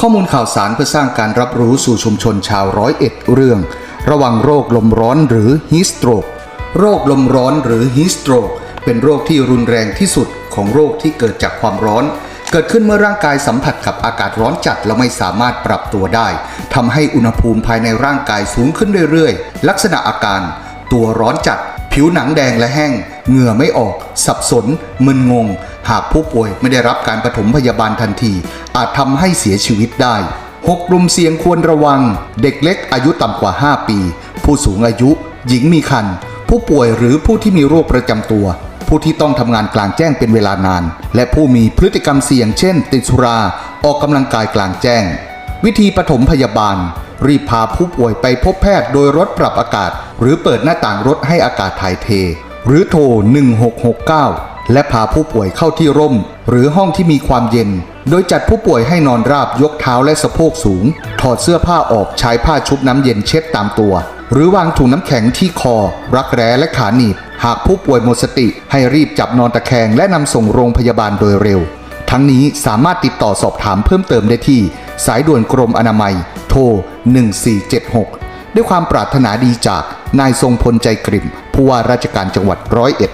ข้อมูลข่าวสารเพื่อสร้างการรับรู้สู่ชุมชนชาวร้อยเอ็ดเรื่อง ระวังโรคลมร้อนหรือฮีสโตรกโรคลมร้อนหรือฮีสโตรกเป็นโรคที่รุนแรงที่สุดของโรคที่เกิดจากความร้อน เกิดขึ้นเมื่อร่างกายสัมผัสกับอากาศร้อนจัดแล้วไม่สามารถปรับตัวได้ทำให้อุณหภูมิภายในร่างกายสูงขึ้นเรื่อยๆ ลักษณะอาการ ตัวร้อนจัด ผิวหนังแดงและแห้ง เหงื่อไม่ออก สับสน มึนงง หากผู้ป่วยไม่ได้รับการปฐมพยาบาลทันที อาจทำให้เสียชีวิตได้หกกลุ่มเสี่ยงควรระวัง เด็กเล็กอายุต่ำกว่า 5 ปี ผู้สูงอายุ หญิงมีครรภ์ผู้ป่วยหรือผู้ที่มีโรคประจำตัว ผู้ที่ต้องทำงานกลางแจ้งเป็นเวลานาน และผู้มีพฤติกรรมเสี่ยงเช่น ติดสุรา ออกกำลังกายกลางแจ้ง วิธีปฐมพยาบาล รีบพาผู้ป่วยไปพบแพทย์โดยรถปรับอากาศ หรือเปิดหน้าต่างรถให้อากาศถ่ายเท หรือโทร1669 และพาผู้ป่วยเข้าที่ร่ม หรือห้องที่มีความเย็น โดยจัดผู้ป่วยให้นอนราบยกเท้าและสะโพกสูง ถอดเสื้อผ้าออกใช้ผ้าชุบน้ำเย็นเช็ดตามตัว หรือวางถุงน้ำแข็งที่คอ รักแร้และขาหนีบ หากผู้ป่วยหมดสติ ให้รีบจับนอนตะแคงและนำส่งโรงพยาบาลโดยเร็ว ทั้งนี้สามารถติดต่อสอบถามเพิ่มเติมได้ที่ สายด่วนกรมอนามัย โทร 1476 ด้วยความปรารถนาดีจากนายทรงพลใจกริ่มผู้ว่าราชการจังหวัดร้อยเอ็ด